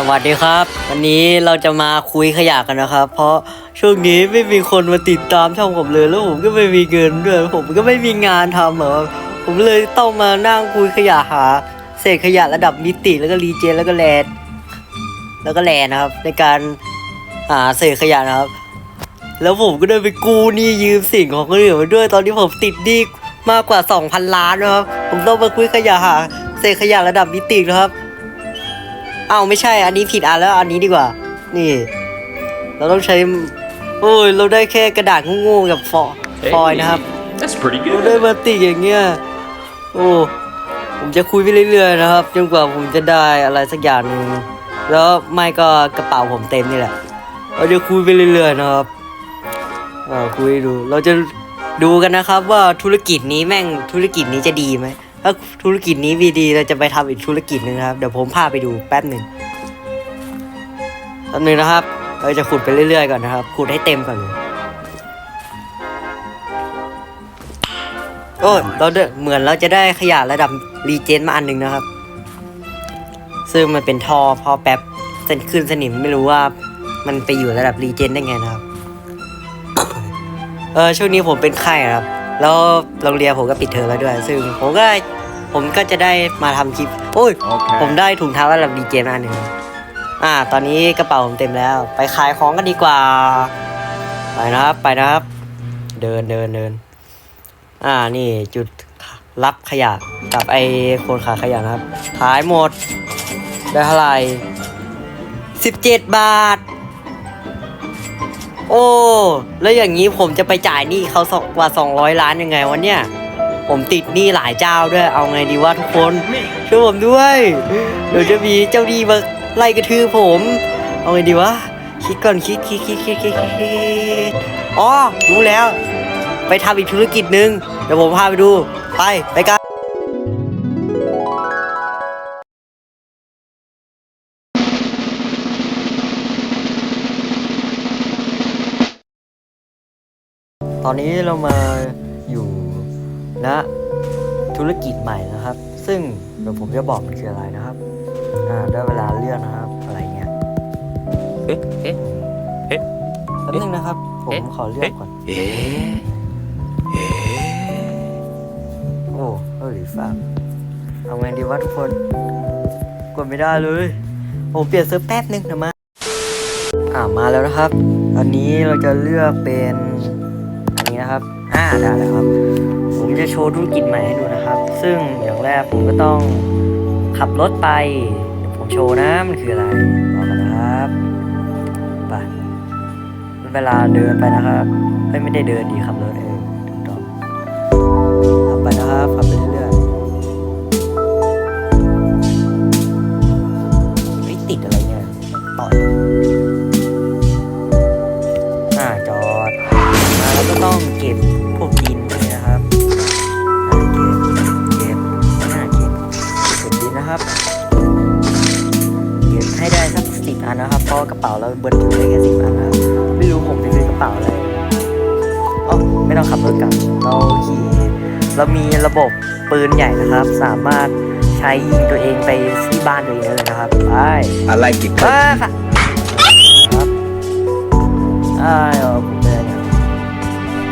สวัสดีครับ วันนี้เราจะมาคุยขยะกันนะครับ เพราะช่วงนี้ไม่มีคนมาติดตามช่องผมเลยแล้วผมก็ไม่มีเงินด้วยผมก็ไม่มีงานทำเหรอผมเลยต้องมานั่งคุยขยะหา เศษขยะระดับมิติแล้วก็รีเจนแล้วก็แลนแล้วก็แลนนะครับ ในการหาเศษขยะนะครับ แล้วผมก็ได้ไปกู้หนี้ยืมสิ่งของคนอื่นมาด้วยตอนที่ผมติดหนี้มากกว่า 2,000 ล้านนะครับผมต้องมาคุยขยะหาเศษขยะระดับมิตินะครับ เอ้าไม่ใช่ อันนี้ผิดอันแล้วอันนี้ดีกว่า นี่ เราต้องใช้ โอ้ย เราได้แค่กระดาษโง่ๆกับฟอยฟอยล์นะครับ That's pretty เราได้ good. มาติกอย่างเงี้ย โอ้ ผมจะคุยไปเรื่อยๆนะครับ จนกว่าผมจะได้อะไรสักอย่างหนึ่งแล้วไม่ก็กระเป๋าผมเต็มนี่แหละ เราจะคุยไปเรื่อยๆนะครับอ่าคุยดู เราจะดูกันนะครับว่าธุรกิจนี้แม่งธุรกิจนี้จะดีไหม ถ้าธุรกิจนี้มีดีเราจะไปทำอีกธุรกิจหนึ่งครับ เดี๋ยวผมพาไปดูแป๊บหนึ่งแป๊บหนึ่งนะครับ เราจะขุดไปเรื่อยๆก่อนนะครับ ขุดให้เต็มก่อนเลยโอ้เราเหมือนเราจะได้ขยะระดับรีเจนมาอันหนึ่งนะครับ ซึ่งมันเป็นทอพอแป๊บเส้นขึ้นสนิมไม่รู้ว่ามันไปอยู่ระดับรีเจนได้ไงนะครับ เออช่วงนี้ผมเป็นไข้ครับ แล้วโรงเรียนผมก็ปิดเทอมแล้วด้วย ซึ่งผมก็ ผมก็จะได้มาทำคลิปโอ้ยผม Okay. ได้ถุงเท้าระดับดีเจมาอันหนึ่งอ่า ตอนนี้กระเป๋าผมเต็มแล้ว ไปขายของกันดีกว่า ไปนะครับ ไปนะครับ เดินเดินเดินอ่า นี่จุดรับขยะกับไอคนขายขยะนะครับ ขายหมด ได้เท่าไหร่สิบเจ็ดบาท โอ้ แล้วอย่างนี้ผมจะไปจ่ายหนี้เขาสองกว่าสองร้อยล้านยังไงวะเนี่ย ผมติดหนี้หลายเจ้าด้วย เอาไงดีวะทุกคนช่วยผมด้วย เดี๋ยวจะมีเจ้าหนี้มาไล่กระทืบผม เอาไงดีวะคิดก่อนคิดคิดคิดคิดคิดคิดคิดอ๋อรู้แล้ว ไปทำอีกธุรกิจหนึ่งเดี๋ยวผมพาไปดู ไปไปกันตอนนี้เรามา อยู่ณธุรกิจใหม่นะครับ ซึ่งเดี๋ยวผมจะบอกมันคืออะไรนะครับ อ่าได้เวลาเลือกนะครับ อะไรเงี้ยเอ๊ะเอ๊ะเอ๊ะแป๊บนึงนะครับ ผมเอ๊ะขอเลือกก่อนเอ๊ะเอ๊ะโอ้เฮ้ยฟ้าเอาไงดีวะทุกคน กดไม่ได้เลยผมเปลี่ยนเซิร์ฟแป๊บนึงนะมาอ่ามาแล้วนะครับอันนี้เราจะเลือกเป็นอันนี้นะครับ อ่าได้แล้วครับ ผมจะโชว์ธุรกิจใหม่ให้ดูนะครับ ซึ่งอย่างแรกผมก็ต้องขับรถไปเดี๋ยวผมโชว์นะมันคืออะไรรอกันนะครับไปเวลาเดินไปนะครับเอ้ยไม่ได้เดินดีขับรถเองถูกต้องขับไปนะครับขับไป เรามีระบบปืนใหญ่นะครับ สามารถใช้ยิงตัวเองไปที่บ้านตัวเองได้เลยนะครับไป I like it. อ่าค่ะครับอ่าเดี๋ยวผมเดินนะ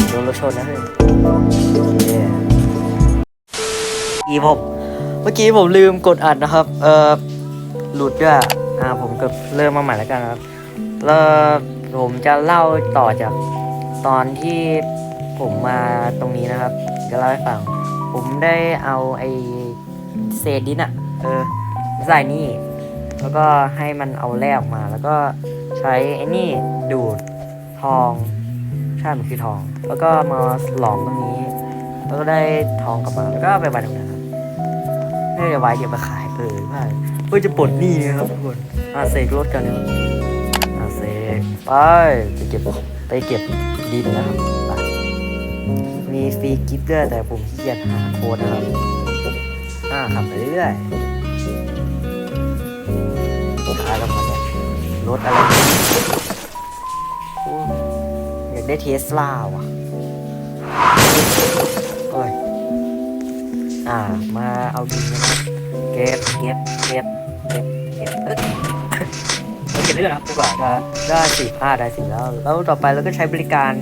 โดนรถชนนะเฮ้ยโอเคอีผมเมื่อกี้ผมลืมกดอัดนะครับ เอ่อหลุดด้วยอ่าผมก็เริ่มมาใหม่แล้วกันนะครับแล้วผมจะเล่าต่อจากตอนที่ ผมมาตรงนี้นะครับจะเล่าให้ฟัง ผมได้เอาไอเศษดินอะเออใส่นี่ แล้วก็ให้มันเอาแร่ออกมา แล้วก็ใช้ไอ้นี่ดูดทองใช่มันคือทอง แล้วก็มาหลอมตรงนี้ แล้วก็ได้ทองกลับมาแล้วก็ไปไว้ตรงนั้นครับไม่ได้ไว้เก็บมาขายเออว่าเพื่อจะปลดหนี้นะครับทุกคนอาเสกรถกันนะอาเสกไปไปเก็บไปเก็บดินนะครับ มีฟรีกิฟต์ด้วยแต่ผมขี้เกียจหาโค้ดนะครับ อ่าขับไปเรื่อยๆขายแล้วมันเนี่ยรถอะไรอ้อยากได้เทสลาว่ะโอ้ยอ่า มาเอาดินะครับ เก็บเก็บเก็บเก็บเก็บเอ้ยเก็บเรื่อยครับดีกว่าได้สิอ่าได้สิแล้ว แล้วต่อไปเราก็ใช้บริการ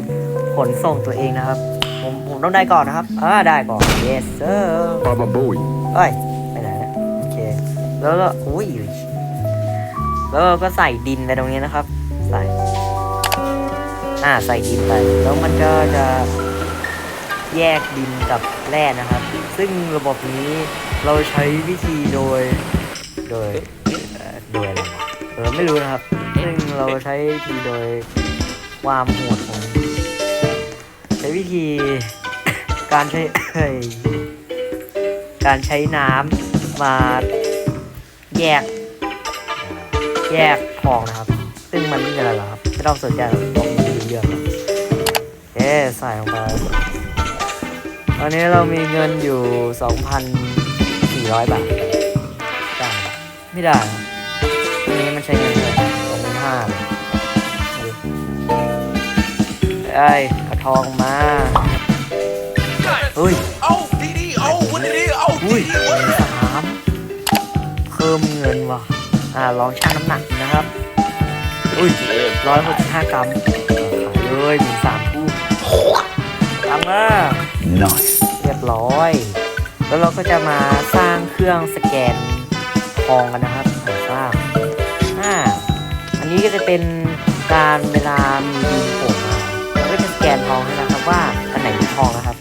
ขนส่งตัวเองนะครับ ต้องได้ก่อนนะครับอ่าได้ก่อน yes sir Baba Bowie. เอ้ยไปไหนเนี่ยโอเคแล้วก็อุ้ยแล้วเราก็ใส่ดินไปตรงนี้นะครับ ใส่อ่าใส่ดินไปแล้วมันก็จะแยกดินกับแร่นะครับ ซึ่งระบบนี้เราใช้วิธีโดย โดยเอ่อโดยอะไรวะเออไม่รู้นะครับ ซึ่งเราใช้วิธีโดยความโหดของใช้วิธี การใช้เอ้ยการใช้น้ำมาแยก แยกทองนะครับ ซึ่งมันไม่มีอะไรหรอกครับไม่ต้องสนใจหรอกต้องมีเยอะครับเอ๊ใส่ลงไปตอนนี้เรามีเงินอยู่ 2,400 บาทได้ไมไม่ได้ครับอันนี้มันใช้เงินเท่าไหร่สองพันห้าเลยเอ้ยเอาทองมา เฮ้ย Oh, DD, oh, what it is? Oh, อุ้ย DD, what it is? สามเพิ่มเงินว่ะ อ่าลองชั่งน้ำหนักนะครับ อุ้ยร้อยหกสิบห้ากรัมขายเลยมีสามคู่ตังค์มา Nice. เรียบร้อย แล้วเราก็จะมาสร้างเครื่องสแกนทองกันนะครับหาสร้างอ่าอันนี้ก็จะเป็นการเวลามีดินโผล่มาเราก็จะสแกนทองให้นะครับว่าอันไหนมีทองนะครับ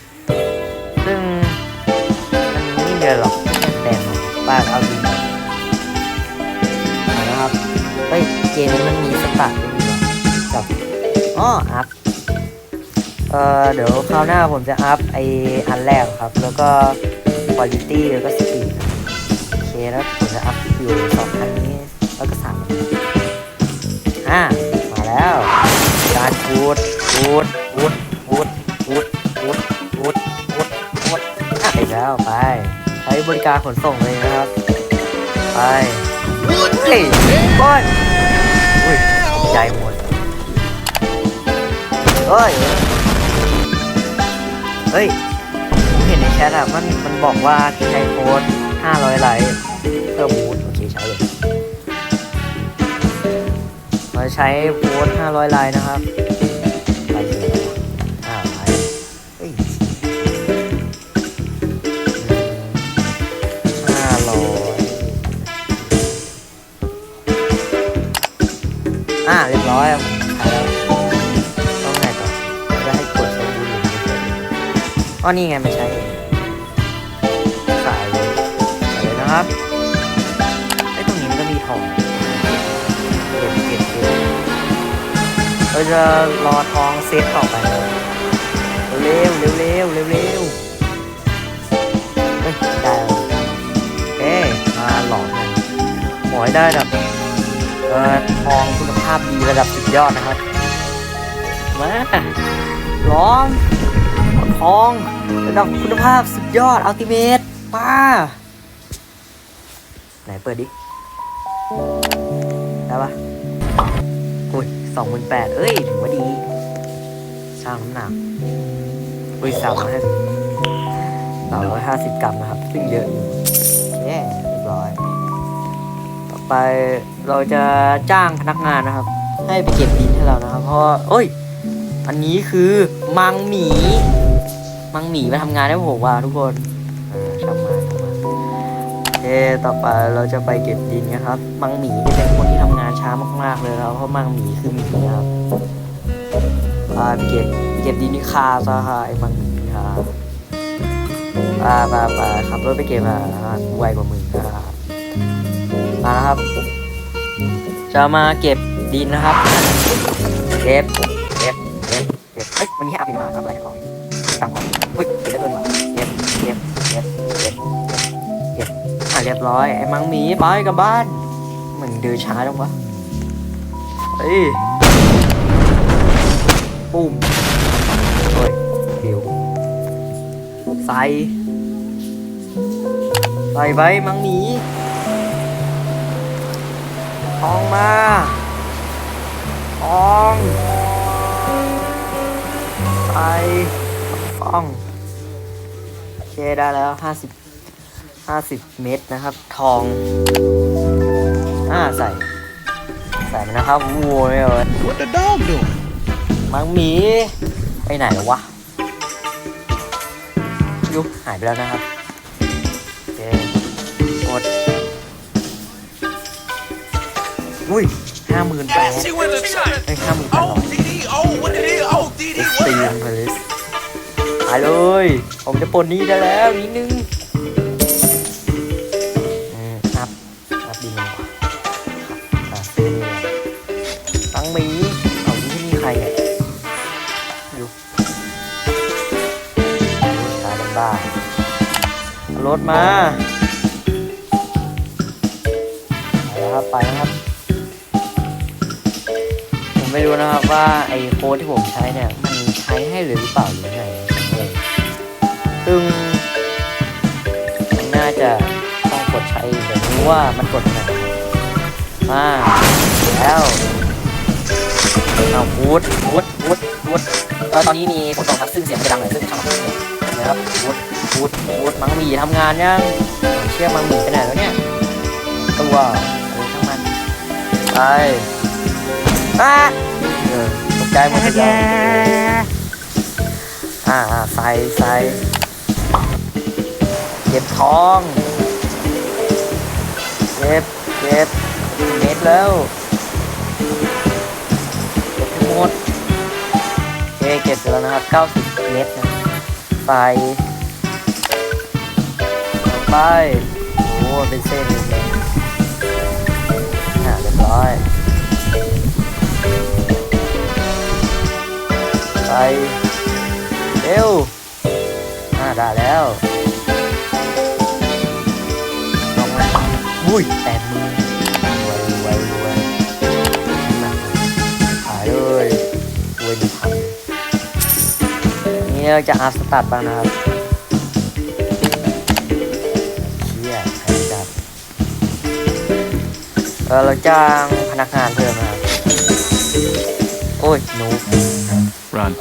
มนี้มันมีสตาร์ทด้วยนี่หว่ากับอ๋ออัพเอ่อเดี๋ยวคราวหน้าผมจะอัพไออันแรกครับ แล้วก็ quality แล้วก็ speed โอเคแล้วผมจะอัพอยู่สองอันนี้แล้วก็สามอ่ามาแล้วการพูดพูดพูดพูดพูดพูดพูดพูดพูดอะไปแล้วไปใช้บริการขนส่งเลยนะครับ ไปเฮ้ยบอย ใจหมดเฮ้ย เฮ้ย ผมเห็นในแชทอะมันมันบอกว่าที่ใช้โค้ด500ไลค์เพิ่มบูทโอเคใช้เลยมาใช้โค้ด500ไลค์นะครับ ร้อยอะผมใช้แล้วต้องไงต่อจะให้กดใช้บูทหรือไม่ใช้อ๋อนี่ไงไม่ใช่สายเลยสายเลยนะครับไอ้ตรงนี้มันก็มีทองเก็บเก็บเก็บเราจะรอทองเซตต่อไปเร็วเร็วเร็วเร็วเร็วเฮ้ยได้แล้วเอ๊มาหลอกันขอให้ได้แบบ ทองคุณภาพดีระดับสุดยอดนะครับ มาร้องทองระดับคุณภาพสุดยอดอัลติเมทป้า ไหนเปิดดิ ได้ปะอุ้ยสองพันแปดเอ้ยถือว่าดีช่างน้ำหนักอุ้ยสามร้อยห้าสามร้อยห้าสิบกรัมนะครับ ซึ่งเยอะอยู่โอเคเรียบร้อย ไปเราจะจ้างพนักงานนะครับ ให้ไปเก็บดินให้เรานะครับ เพราะว่าเอ้ย อันนี้คือมังหมี มังหมีมาทำงานให้ผมว่ะทุกคนช่างมาช่างมาโอเคต่อไปเราจะไปเก็บดินนะครับ มังหมีที่เป็นคนที่ทำงานช้ามากๆเลยแล้วเพราะมังหมีคือหมีครับไปไปเก็บเก็บดินที่คาซะค่ะไอ้มังหมีครับไปไปไปขับรถไปเก็บอะไวกว่ามึงนะครับ มาครับ จะมาเก็บดินนะครับ เก็บ เก็บ เก็บ เก็บเฮ้ยวันนี้อัพอีกมาครับอะไรของตังค์ก่อนเฮ้ยเก็บได้เกินว่ะเก็บ เก็บ เก็บ เก็บ เก็บอะเรียบร้อยไอ้มังหมีไปกลับบ้านเหมือนเดินช้าจังวะเฮ้ยปุ่มโอ้ยฟิวใส่ใส่ไว้มังหมี ทองมาทองใส่ฟองโอเคได้แล้วห้าสิบห้าสิบเม็ดนะครับ ทองอ่าใส่ ใส่มันนะครับโว้ยเอ้ย What the dog doing? มังหมี ไปไหนววะยุบหายไปแล้วนะครับโอเคกด อุ้ยห้าหมื่นแปด She went to church. ไอ้ห้าหมื่นแปดร้อย Oh, DD. Oh, what it is? Oh, DD. เอ็กซ์ What ตี the มพลิสหายเลย ผมจะปลดหนี้ได้แล้วนิดนึงอืมอัพอัพดีกว่าครับอะซื้อนี่ตังหมีเอาที่นี่ใครเนี่ยอยู่ขายกันบ้าเอารถมาไปแล้วครับไปแล้วครับผม ไม่รู้นะครับว่าไอ้โค้ดที่ผมใช้เนี่ย มันใช้ให้หรือเปล่าหรือไงซึ่งมันน่าจะต้องกดใช้เดี๋ยวรู้ว่ามันกดยังไงมาแล้วเอาฟูดฟูดฟูดฟูดตอนนี้มีฝนตกครับซึ่งเสียงมันจะดังหน่อยซึ่งช่างมันนะครับฟูดฟูดฟูดมังมีทำงานยังเชื่อมังมีไปไหนแล้วเนี่ยตัวเออช่างมันไป อะเออตกใจหมดเลยอ่าอ่าใส่ใส่เก็บทองเก็บเก็บเม็ดแล้วเก็บให้หมดโอเคเก็บเสร็จแล้วนะครับ90เม็ดนะใส่ลงไปโอ้เป็นเส้นเลยอ่าเรียบร้อย ไปเร็วอ่าได้แล้วลองมาอุ้ยแปดหมือรวยรวยรวยหนักขายเลยรวยหนึ่งพันนี่เราจะอาร์ตสตาร์ทบ้างนะครับเชี่ยใครจัดเราจ้างพนักงานเพิ่มนะครับโอ้ยหนู Run.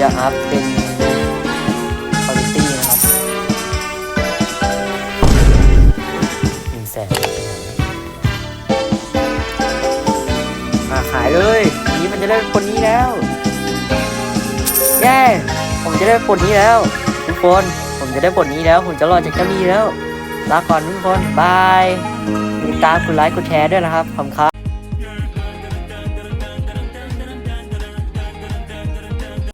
ได้ครับ ได้คนนี้แล้วแย่ผมจะได้ปลนี้แล้ว ทุกคน ผมจะได้ผลนี้แล้ว ผมจะรอดจากเจ้านี้แล้วลาก่อนทุกคนบายติดตามกดไลค์กดแชร์ด้วยนะครับขอบคุณครับ